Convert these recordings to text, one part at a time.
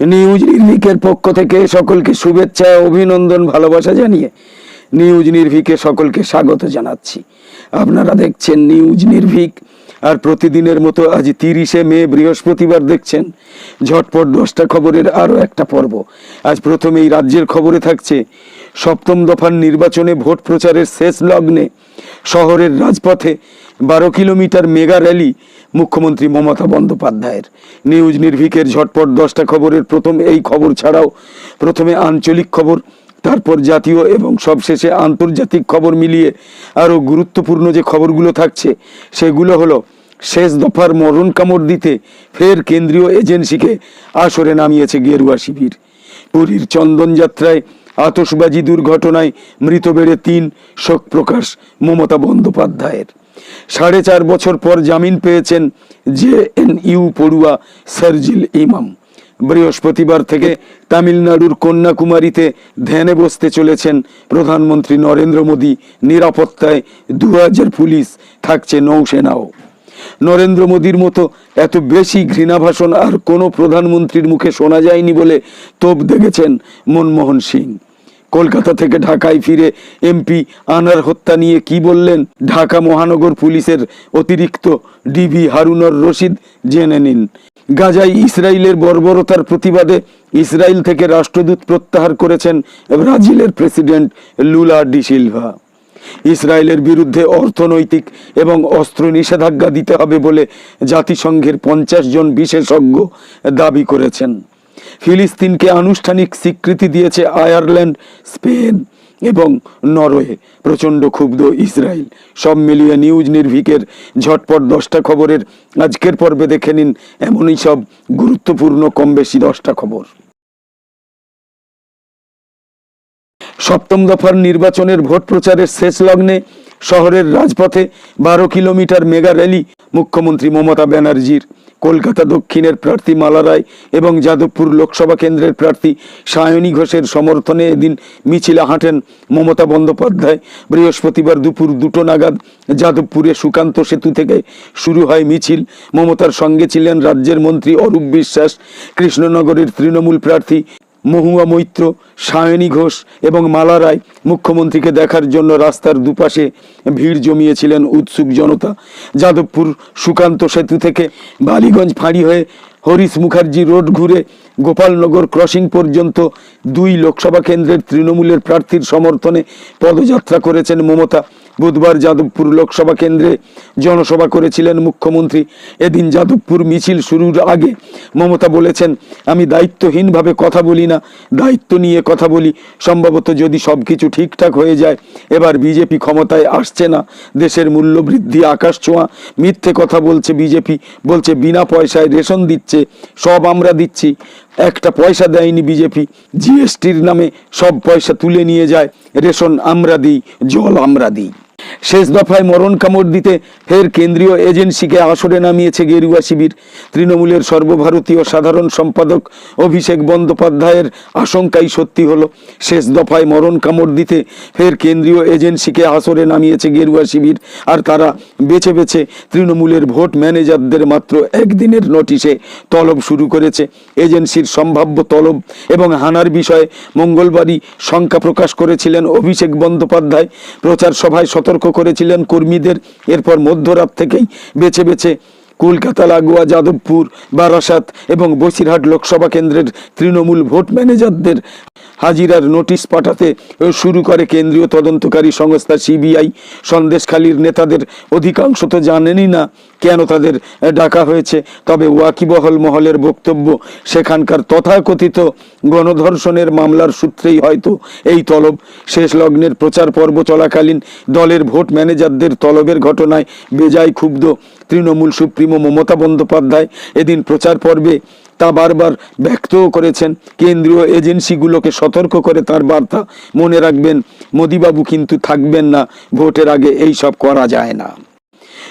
News নির্ভিকের পক্ষ থেকে সকলকে শুভেচ্ছা, অভিনন্দন, ভালোবাসা জানিয়ে নিউজ নির্ভিকে সকলকে স্বাগত জানাচ্ছি। আপনারা দেখছেন নিউজ নির্ভিক, আর প্রতিদিনের মতো আজ তিরিশে মে, বৃহস্পতিবার দেখছেন ঝটপট দশটা খবরের আরও একটা পর্ব। আজ প্রথমেই রাজ্যের খবরে থাকছে, সপ্তম দফার নির্বাচনে ভোট প্রচারের শেষ লগ্নে শহরের রাজপথে বারো কিলোমিটার মেগা র্যালি মুখ্যমন্ত্রী মমতা বন্দ্যোপাধ্যায়ের। নিউজ নির্ভিকের ঝটপট দশটা খবরের প্রথম এই খবর ছাড়াও প্রথমে আঞ্চলিক খবর, তারপর জাতীয় এবং সবশেষে আন্তর্জাতিক খবর মিলিয়ে আরও গুরুত্বপূর্ণ যে খবরগুলো থাকছে, সেগুলো হলো শেষ দফার মরণ কামড় দিতে ফের কেন্দ্রীয় এজেন্সিকে আসরে নামিয়েছে গেরুয়া শিবির। পুরীর চন্দনযাত্রায় আতসবাজি দুর্ঘটনায় মৃত বেড়ে তিন, শোক প্রকাশ মমতা বন্দ্যোপাধ্যায়ের। সাড়ে চার বছর পর জামিন পেয়েছেন জে এন ইউ পড়ুয়া সার্জিল ইমাম। বৃহস্পতিবার থেকে তামিলনাড়ুর কন্যাকুমারীতে ধ্যানে বসতে চলেছেন প্রধানমন্ত্রী নরেন্দ্র মোদী। নিরাপত্তায় দু হাজার পুলিশ থাকছে নৌসেনাও। নরেন্দ্র মোদীর মতো এত বেশি ঘৃণাভাষণ আর কোনো প্রধানমন্ত্রীর মুখে শোনা যায়নি বলে তোপ দেখেছেন মনমোহন সিং। কলকাতা থেকে ঢাকায় ফিরে এমপি আনার হত্যা নিয়ে কি বললেন? ঢাকা মহানগর পুলিশের অতিরিক্ত ডিবি হারুনর রশিদ জেনে নিন। গাজায় ইসরায়েলের বর্বরতার প্রতিবাদে ইসরায়েল থেকে রাষ্ট্রদূত প্রত্যাহার করেছেন ব্রাজিলের প্রেসিডেন্ট লুলা ডি সিলভা। ইসরায়েলের বিরুদ্ধে অর্থনৈতিক এবং অস্ত্র নিষেধাজ্ঞা দিতে হবে বলে জাতিসংঘের পঞ্চাশ জন বিশেষজ্ঞ দাবি করেছেন। ফিলিস্তিনকে আনুষ্ঠানিক স্বীকৃতি দিয়েছে আয়ারল্যান্ড, স্পেন এবং নরওয়ে। প্রচণ্ড ক্ষুব্ধ ইসরায়েল। সব মিলিয়ে নিউজ নির্ভিকের ঝটপট দশটা খবরের আজকের পর্বে দেখে নিন এমনই সব গুরুত্বপূর্ণ, কম বেশি দশটা খবর। সপ্তম দফার নির্বাচনের ভোট প্রচারের শেষ লগ্নে শহরের রাজপথে বারো কিলোমিটার মেগা র্যালি মুখ্যমন্ত্রী মমতা ব্যানার্জির। কলকাতা দক্ষিণের প্রার্থী মালা রায় এবং যাদবপুর লোকসভা কেন্দ্রের প্রার্থী সায়নী ঘোষের সমর্থনে এদিন মিছিল হাঁটেন মমতা বন্দ্যোপাধ্যায়। বৃহস্পতিবার দুপুর দুটো নাগাদ যাদবপুরে সুকান্ত সেতু থেকে শুরু হয় মিছিল। মমতার সঙ্গে ছিলেন রাজ্যের মন্ত্রী অরূপ বিশ্বাস। কৃষ্ণনগরের তৃণমূল প্রার্থী মহুয়া মৈত্র, সায়নী ঘোষ এবং মালা রায় মুখ্যমন্ত্রীকে দেখার জন্য রাস্তার দুপাশে ভিড় জমিয়েছিলেন উৎসুক জনতা। যাদবপুর সুকান্ত সেতু থেকে বালিগঞ্জ ফাঁড়ি হয়ে হরিশ মুখার্জি রোড ঘুরে গোপালনগর ক্রসিং পর্যন্ত দুই লোকসভা কেন্দ্রের তৃণমূলের প্রার্থীর সমর্থনে পদযাত্রা করেছেন মমতা। বুধবার যাদবপুর লোকসভা কেন্দ্রে জনসভা করেছিলেন মুখ্যমন্ত্রী। এদিন যাদবপুর মিছিল শুরুর আগে মমতা বলেছেন, আমি দায়িত্বহীনভাবে কথা বলি না, দায়িত্ব নিয়ে কথা বলি। সম্ভবত যদি সব কিছু ঠিকঠাক হয়ে যায়, এবার বিজেপি ক্ষমতায় আসছে না। দেশের মূল্যবৃদ্ধি আকাশ ছোঁয়া। মিথ্যে কথা বলছে বিজেপি, বলছে বিনা পয়সায় রেশন দিচ্ছে, সব আমরা দিচ্ছি। একটা পয়সা দেয়নি বিজেপি, জিএসটির নামে সব পয়সা তুলে নিয়ে যায়। রেশন আমরা দিই, জল আমরা দিই। শেষ দফায় মরণ কামড় দিতে ফের কেন্দ্রীয় এজেন্সিকে আসরে নামিয়েছে গেরুয়া শিবির। তৃণমূলের সর্বভারতীয় সাধারণ সম্পাদক অভিষেক বন্দ্যোপাধ্যায়ের আশঙ্কাই সত্যি হলো। শেষ দফায় মরণ কামড় দিতে ফের কেন্দ্রীয় এজেন্সিকে আসরে নামিয়েছে গেরুয়া শিবির। আর তারা বেছে বেছে তৃণমূলের ভোট ম্যানেজারদের মাত্র একদিনের নোটিশে তলব শুরু করেছে। এজেন্সির সম্ভাব্য তলব এবং হানার বিষয়ে মঙ্গলবারই শঙ্কা প্রকাশ করেছিলেন অভিষেক বন্দ্যোপাধ্যায়। প্রচার সভায় সতর্ক করেছিলেন কর্মীদের এরপর মধ্যরাত থেকেই বেছে বেছে কলকাতা, লাগোয়া, যাদবপুর, বারাসাত এবং বসিরহাট লোকসভা কেন্দ্রের তৃণমূল ভোট ম্যানেজারদের হাজিরার নোটিশ পাঠাতে শুরু করে কেন্দ্রীয় তদন্তকারী সংস্থা সিবিআই। সন্দেশখালীর নেতাদের অধিকাংশ তো জানেনই না কেন তাদের ডাকা হয়েছে। তবে ওয়াকিবহল মহলের বক্তব্য, সেখানকার তথাকথিত গণধর্ষণের মামলার সূত্রেই হয়তো এই তলব। শেষ লগ্নের প্রচার পর্ব চলাকালীন দলের ভোট ম্যানেজারদের তলবের ঘটনায় বেজায় ক্ষুব্ধ তৃণমূল সুপ্রিমো মমতা বন্দ্যোপাধ্যায় এদিন প্রচার পর্বে তা বারবার ব্যক্তও করেছেন। কেন্দ্রীয় এজেন্সিগুলোকে সতর্ক করে তার বার্তা মনে রাখবেন, মোদিবাবু কিন্তু থাকবেন না, ভোটের আগে এই সব করা যায় না।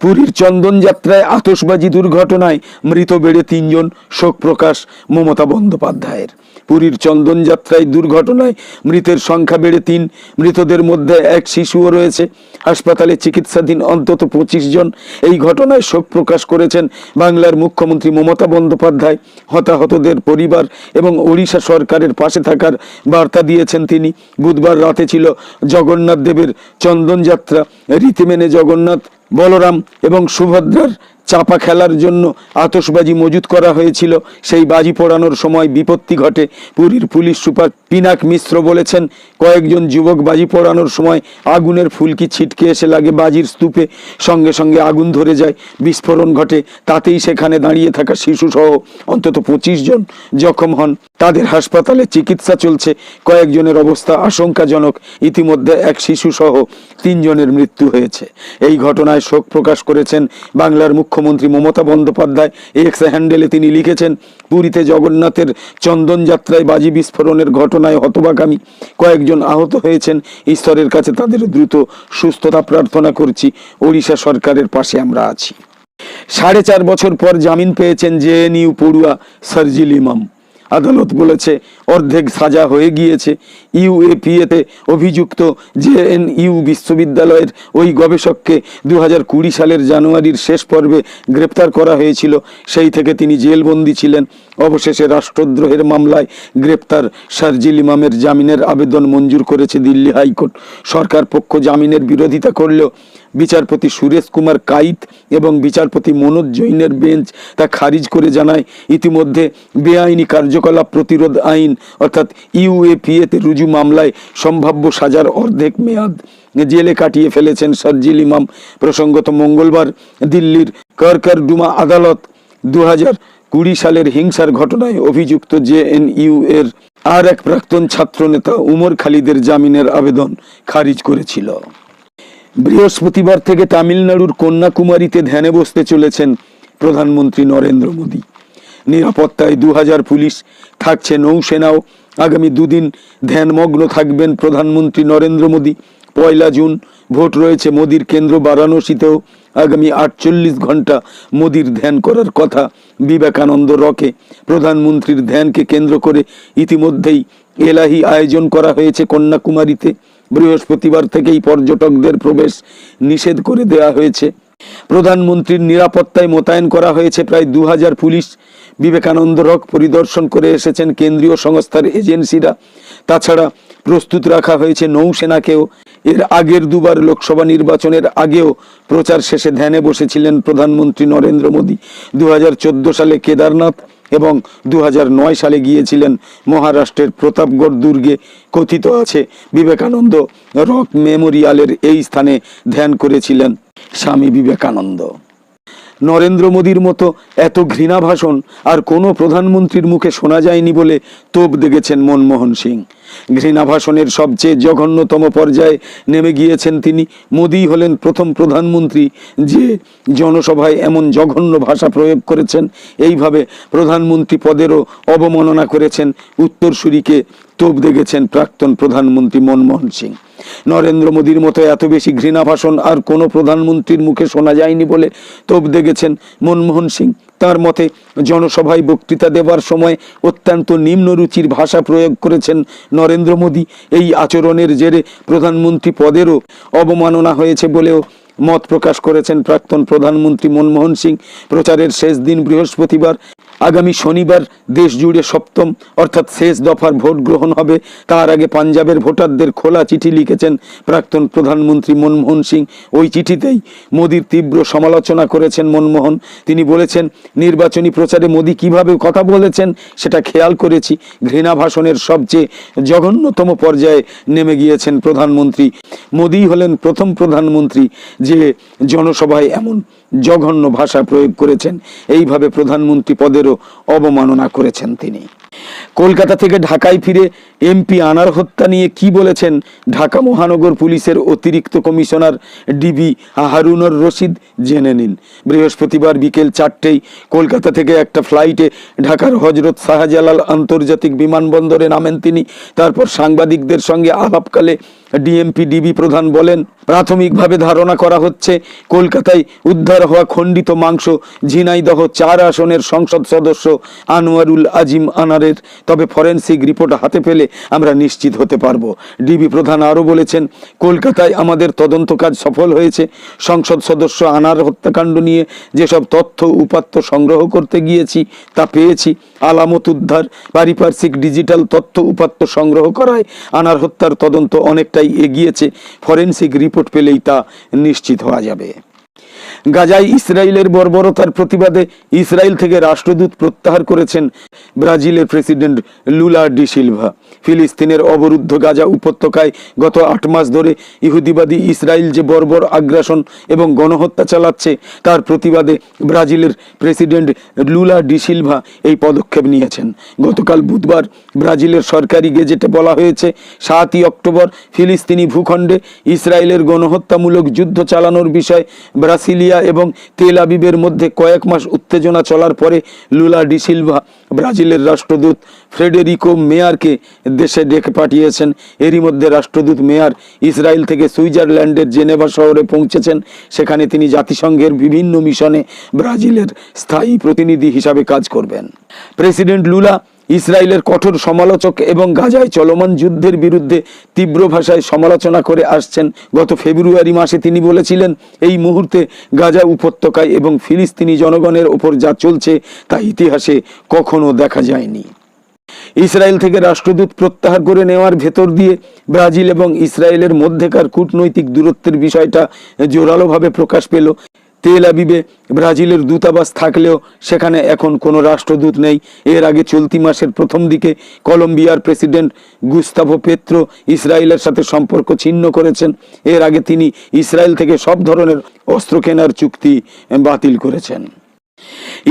পুরীর চন্দন যাত্রায় আতসবাজি দুর্ঘটনায় মৃত বেড়ে তিনজন শোক প্রকাশ মমতা বন্দ্যোপাধ্যায়ের। পুরীর চন্দন যাত্রায় দুর্ঘটনায় মৃতের সংখ্যা বেড়ে তিন, মৃতদের মধ্যে এক শিশুও রয়েছে। হাসপাতালে চিকিৎসাধীন অন্তত পঁচিশ জন। এই ঘটনায় শোক প্রকাশ করেছেন বাংলার মুখ্যমন্ত্রী মমতা বন্দ্যোপাধ্যায়। হতাহতদের পরিবার এবং ওড়িশা সরকারের পাশে থাকার বার্তা দিয়েছেন তিনি। বুধবার রাতে ছিল জগন্নাথ দেবের চন্দন যাত্রা। রীতি মেনে জগন্নাথ বলরাম এবং সুভদ্রার চাপা খেলার জন্য আতসবাজি মজুত করা হয়েছিল। সেই বাজি পোড়ানোর সময় বিপত্তি ঘটে। পুরীর পুলিশ সুপার পিনাক মিশ্র বলেছেন, কয়েকজন যুবক বাজি পোড়ানোর সময় আগুনের ফুলকি ছিটকে এসে লাগে বাজির স্তূপে। সঙ্গে সঙ্গে আগুন ধরে যায়, বিস্ফোরণ ঘটে। তাতেই সেখানে দাঁড়িয়ে থাকা শিশুসহ অন্তত পঁচিশ জন জখম হন। তাদের হাসপাতালে চিকিৎসা চলছে। কয়েকজনের অবস্থা আশঙ্কাজনক। ইতিমধ্যে এক শিশুসহ তিনজনের মৃত্যু হয়েছে। এই ঘটনায় শোক প্রকাশ করেছেন বাংলার মুখ্যমন্ত্রী মমতা বন্দ্যোপাধ্যায় এক্স হ্যান্ডেলে তিনি লিখেছেন, পুরীতে জগন্নাথের চন্দনযাত্রায় বাজি বিস্ফোরণের ঘটনায় হতবাগামী কয়েকজন আহত হয়েছেন, ঈশ্বরের কাছে তাদের দ্রুত সুস্থতা প্রার্থনা করছি, ওড়িশা সরকারের পাশে আমরা আছি। সাড়ে চার বছর পর জামিন পেয়েছেন জেএনইউ পড়ুয়া সার্জিল ইমাম। আদালত বলেছে, অর্ধেক সাজা হয়ে গিয়েছে। ইউএপিএতে অভিযুক্ত জেএনইউ বিশ্ববিদ্যালয়ের ওই গবেষককে দু সালের জানুয়ারির শেষ পর্বে গ্রেপ্তার করা হয়েছিল। সেই থেকে তিনি জেলবন্দি ছিলেন। অবশেষে রাষ্ট্রদ্রোহের মামলায় গ্রেপ্তার শারজিল ইমামের জামিনের আবেদন মঞ্জুর করেছে দিল্লি হাইকোর্ট। সরকার পক্ষ জামিনের বিরোধিতা করলেও বিচারপতি সুরেশ কুমার কাইত এবং বিচারপতি মনোজ জৈনের বেঞ্চ তা খারিজ করে জানায়। ইতিমধ্যে বেআইনি কার্যকলাপ প্রতিরোধ আইন, অর্থাৎ ইউএপিএতে রুজু মামলায় সম্ভাব্য সাজার অর্ধেক মেয়াদ জেলে কাটিয়ে ফেলেছেন সার্জিল ইমাম। প্রসঙ্গত মঙ্গলবার দিল্লির করকর ডুমা আদালত দু কুড়ি সালের হিংসার ঘটনায় অভিযুক্ত জেএনইউ এর আর এক প্রাক্তন ছাত্রনেতা উমর খালিদের জামিনের আবেদন খারিজ করেছিল। বৃহস্পতিবার থেকে তামিলনাড়ুর কন্যাকুমারীতে ধ্যানে বসতে চলেছেন প্রধানমন্ত্রী নরেন্দ্র মোদী। নিরাপত্তায় দু হাজার পুলিশ থাকছে নৌসেনাও। আগামী দুদিন ধ্যানমগ্ন থাকবেন প্রধানমন্ত্রী নরেন্দ্র মোদী। পয়লা জুন ভোট রয়েছে মোদির কেন্দ্র বারাণসীতেও। আগামী আটচল্লিশ ঘণ্টা মোদির ধ্যান করার কথা বিবেকানন্দ রকে। প্রধানমন্ত্রীর ধ্যানকে কেন্দ্র করে ইতিমধ্যেই এলাহি আয়োজন করা হয়েছে কন্যাকুমারীতে। বৃহস্পতিবার থেকেই পর্যটকদের প্রবেশ নিষেধ করে দেওয়া হয়েছে। প্রধানমন্ত্রীর নিরাপত্তায় মোতায়েন করা হয়েছে প্রায় দু হাজার পুলিশ। বিবেকানন্দ রক পরিদর্শন করে এসেছেন কেন্দ্রীয় সংস্থার এজেন্সিরা। তাছাড়া প্রস্তুত রাখা হয়েছে নৌসেনাকেও। এর আগের দুবার লোকসভা নির্বাচনের আগেও প্রচার শেষে ধ্যানে বসেছিলেন প্রধানমন্ত্রী নরেন্দ্র মোদী। দু হাজার চোদ্দ সালে কেদারনাথ এবং দু হাজার নয় সালে গিয়েছিলেন মহারাষ্ট্রের প্রতাপগড় দুর্গে, কথিত আছে বিবেকানন্দ রক মেমোরিয়ালের এই স্থানে ধ্যান করেছিলেন স্বামী বিবেকানন্দ। নরেন্দ্র মোদীর মতো এত ঘৃণা ভাষণ আর কোনো প্রধানমন্ত্রীর মুখে শোনা যায়নি বলে তোপ দেখেছেন মনমোহন সিং। ঘৃণা ভাষণের সবচেয়ে জঘন্যতম পর্যায়ে নেমে গিয়েছেন তিনি। মোদী হলেন প্রথম প্রধানমন্ত্রী। যে জনসভায় এমন জঘন্য ভাষা প্রয়োগ করেছেন, এইভাবে প্রধানমন্ত্রী পদেরও অবমাননা করেছেন। উত্তরসূরিকে তোপ দেখেছেন প্রাক্তন প্রধানমন্ত্রী মনমোহন সিং। নরেন্দ্র মোদীর মতো এত বেশি ঘৃণা ভাষণ আর কোনো প্রধানমন্ত্রীর মুখে শোনা যায়নি বলে তোপ দেখেছেন মনমোহন সিং। তার মতে জনসভায় বক্তৃতা দেবার সময় অত্যন্ত নিম্নরুচির ভাষা প্রয়োগ করেছেন নরেন্দ্র মোদী। এই আচরণের জেরে প্রধানমন্ত্রী পদেরও অবমাননা হয়েছে বলেও মত প্রকাশ করেছেন প্রাক্তন প্রধানমন্ত্রী মনমোহন সিং। প্রচারের শেষ দিন বৃহস্পতিবার। আগামী শনিবার দেশ জুড়ে সপ্তম, অর্থাৎ শেষ দফার ভোট গ্রহণ হবে। তার আগে পাঞ্জাবের ভোটারদের খোলা চিঠি লিখেছেন প্রাক্তন প্রধানমন্ত্রী মনমোহন সিং। ওই চিঠিতেই মোদির তীব্র সমালোচনা করেছেন মনমোহন। তিনি বলেছেন, নির্বাচনী প্রচারে মোদি কীভাবে কথা বলেছেন সেটা খেয়াল করেছি। ঘৃণা ভাষণের সবচেয়ে জঘন্যতম পর্যায়ে নেমে গিয়েছেন প্রধানমন্ত্রী। মোদি হলেন প্রথম প্রধানমন্ত্রী যে জনসভায় এমন জঘন্য ভাষা প্রয়োগ করেছেন এইভাবে প্রধানমন্ত্রী পদেরও অবমাননা করেছেন তিনি। কলকাতা থেকে ঢাকায় ফিরে এমপি আনার হত্যা নিয়ে কি বলেছেন ঢাকা মহানগর পুলিশের অতিরিক্ত কমিশনার ডিবি হারুনর রশিদ জেনে নিন। বৃহস্পতিবার বিকেল চারটেই কলকাতা থেকে একটা ফ্লাইটে ঢাকার হজরত শাহজালাল আন্তর্জাতিক বিমানবন্দরে নামেন তিনি। তারপর সাংবাদিকদের সঙ্গে আলাপকালে ডিএমপি ডিবি প্রধান বলেন, প্রাথমিকভাবে ধারণা করা হচ্ছে কলকাতায় উদ্ধার হওয়া খণ্ডিত মাংস ঝিনাইদহ চার আসনের সংসদ সদস্য আনোয়ারুল আজিম আনারের তবে ফরেন্সিক রিপোর্ট হাতে পেলে আমরা নিশ্চিত হতে পারব। ডিবি প্রধান আরও বলেছেন, কলকাতায় আমাদের তদন্ত কাজ সফল হয়েছে। সংসদ সদস্য আনার হত্যাকাণ্ড নিয়ে যেসব তথ্য উপাত্ত সংগ্রহ করতে গিয়েছি, তা পেয়েছি। আলামত উদ্ধার, পারিপার্শ্বিক ডিজিটাল তথ্য উপাত্ত সংগ্রহ করায় আনার হত্যার তদন্ত অনেকটাই এগিয়েছে। ফরেন্সিক রিপোর্ট পেলেই তা নিশ্চিত হওয়া যাবে। গাজায় ইসরায়েলের বর্বরতার প্রতিবাদে ইসরায়েল থেকে রাষ্ট্রদূত প্রত্যাহার করেছেন ব্রাজিলের প্রেসিডেন্ট লুলা ডি সিলভা। ফিলিস্তিনের অবরুদ্ধ গাজা উপত্যকায় গত আট মাস ধরে ইহুদিবাদী ইসরায়েল যে বর্বর আগ্রাসন এবং গণহত্যা চালাচ্ছে, তার প্রতিবাদে ব্রাজিলের প্রেসিডেন্ট লুলা ডি সিলভা এই পদক্ষেপ নিয়েছেন। গতকাল বুধবার ব্রাজিলের সরকারি গেজেটে বলা হয়েছে, সাতই অক্টোবর ফিলিস্তিনি ভূখণ্ডে ইসরায়েলের গণহত্যামূলক যুদ্ধ চালানোর বিষয় ব্রাসিলিয়া এবং তেল আবিবের মধ্যে কয়েক মাস উত্তেজনা চলার পরে লুলা ডি সিলভা ব্রাজিলের রাষ্ট্রদূত ফ্রেডেরিকো মেয়ারকে দেশে ডেকে পাঠিয়েছেন। এরই মধ্যে রাষ্ট্রদূত মেয়ার ইসরায়েল থেকে সুইজারল্যান্ডের জেনেভা শহরে পৌঁছেছেন। সেখানে তিনি জাতিসংঘের বিভিন্ন মিশনে ব্রাজিলের স্থায়ী প্রতিনিধি হিসাবে কাজ করবেন। প্রেসিডেন্ট লুলা ইসরায়েলের কঠোর সমালোচক এবং গাজায় চলমান যুদ্ধের বিরুদ্ধে তীব্র ভাষায় সমালোচনা করে আসছেন। গত ফেব্রুয়ারি মাসে তিনি বলেছিলেন, এই মুহূর্তে গাজা উপত্যকায় এবং ফিলিস্তিনি জনগণের ওপর যা চলছে তা ইতিহাসে কখনো দেখা যায়নি। ইসরায়েল থেকে রাষ্ট্রদূত প্রত্যাহার করে নেওয়ার ভেতর দিয়ে ব্রাজিল এবং ইসরায়েলের মধ্যেকার কূটনৈতিক দূরত্বের বিষয়টা জোরালোভাবে প্রকাশ পেল। তেল আবিবে। ব্রাজিলের দূতাবাস থাকলেও সেখানে এখন কোনো রাষ্ট্রদূত নেই। এর আগে চলতি মাসের প্রথম দিকে কলম্বিয়ার প্রেসিডেন্ট গুস্তাভো পেত্রো ইসরায়েলের সাথে সম্পর্ক ছিন্ন করেছেন। এর আগে তিনি ইসরায়েল থেকে সব ধরনের অস্ত্র কেনার চুক্তি বাতিল করেছেন।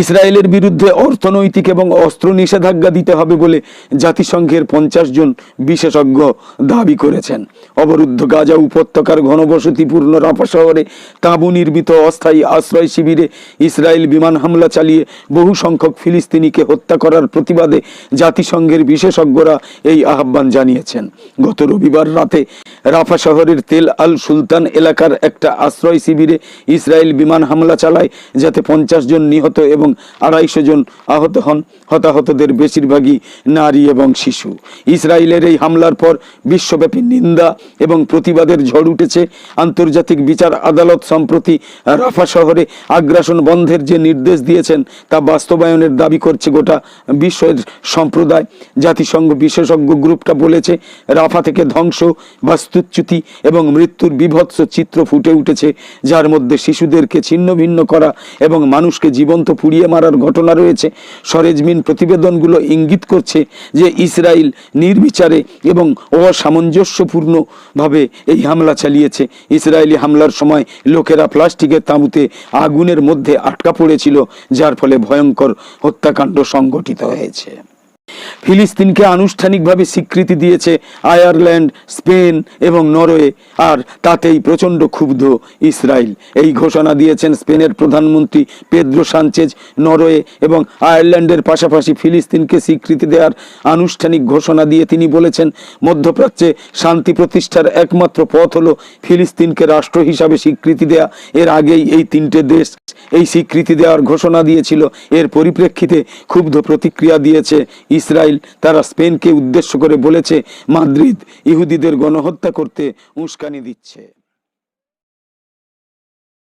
ইসরায়েলের বিরুদ্ধে অর্থনৈতিক এবং অস্ত্র নিষেধাজ্ঞা দিতে হবে বলে জাতিসংঘের পঞ্চাশ জন বিশেষজ্ঞ দাবি করেছেন। অবরুদ্ধ গাজা উপত্যকার ঘনবসতিপূর্ণ রাফা শহরে তাঁবু নির্মিত অস্থায়ী আশ্রয় শিবিরে ইসরায়েল বিমান হামলা চালিয়ে বহু সংখ্যক ফিলিস্তিনিকে হত্যা করার প্রতিবাদে জাতিসংঘের বিশেষজ্ঞরা এই আহ্বান জানিয়েছেন। গত রবিবার রাতে রাফা শহরের তেল আল সুলতান এলাকার একটা আশ্রয় শিবিরে ইসরায়েল বিমান হামলা চালায়, যাতে পঞ্চাশ জন নিহত এবং আড়াইশো জন আহত হন। হতাহতদের বেশিরভাগই নারী এবং শিশু। ইসরায়েলের এই হামলার পর বিশ্বব্যাপী নিন্দা এবং প্রতিবাদের ঝড় উঠেছে। আন্তর্জাতিক বিচার আদালত সম্প্রতি রাফা শহরে আগ্রাসন বন্ধের যে নির্দেশ দিয়েছেন, তা বাস্তবায়নের দাবি করছে গোটা বিশ্বের সম্প্রদায়। জাতিসংঘ বিশেষজ্ঞ গ্রুপটা বলেছে, রাফা থেকে ধ্বংস, বাস্তুচ্যুতি এবং মৃত্যুর বিভৎস চিত্র ফুটে উঠেছে, যার মধ্যে শিশুদেরকে ছিন্ন ভিন্ন করা এবং মানুষকে জীবন্ত পুড়িয়ে মারার ঘটনা রয়েছে। সরেজমিন প্রতিবেদনগুলো ইঙ্গিত করছে যে ইসরায়েল নির্বিচারে এবং অসামঞ্জস্যপূর্ণভাবে এই হামলা চালিয়েছে। ইসরায়েলি হামলার সময় লোকেরা প্লাস্টিকের তাঁবুতে আগুনের মধ্যে আটকা পড়েছিল, যার ফলে ভয়ঙ্কর হত্যাকাণ্ড সংঘটিত হয়েছে। ফিলিস্তিনকে আনুষ্ঠানিকভাবে স্বীকৃতি দিয়েছে আয়ারল্যান্ড, স্পেন এবং নরওয়ে। আর তাতেই প্রচণ্ড ক্ষুব্ধ ইসরায়েল। এই ঘোষণা দিয়েছেন স্পেনের প্রধানমন্ত্রী পেদ্রো সানচেজ। নরওয়ে এবং আয়ারল্যান্ডের পাশাপাশি ফিলিস্তিনকে স্বীকৃতি দেওয়ার আনুষ্ঠানিক ঘোষণা দিয়ে তিনি বলেছেন, মধ্যপ্রাচ্যে শান্তি প্রতিষ্ঠার একমাত্র পথ হলো ফিলিস্তিনকে রাষ্ট্র হিসাবে স্বীকৃতি দেয়া। এর আগেই এই তিনটে দেশ এই স্বীকৃতি দেওয়ার ঘোষণা দিয়েছিল। এর পরিপ্রেক্ষিতে ক্ষুব্ধ প্রতিক্রিয়া দিয়েছে ইসরায়েল তারা স্পেনকে উদ্দেশ্য করে বলেছে মাদ্রিদ ইহুদিদের গণহত্যা করতে উস্কানি দিচ্ছে।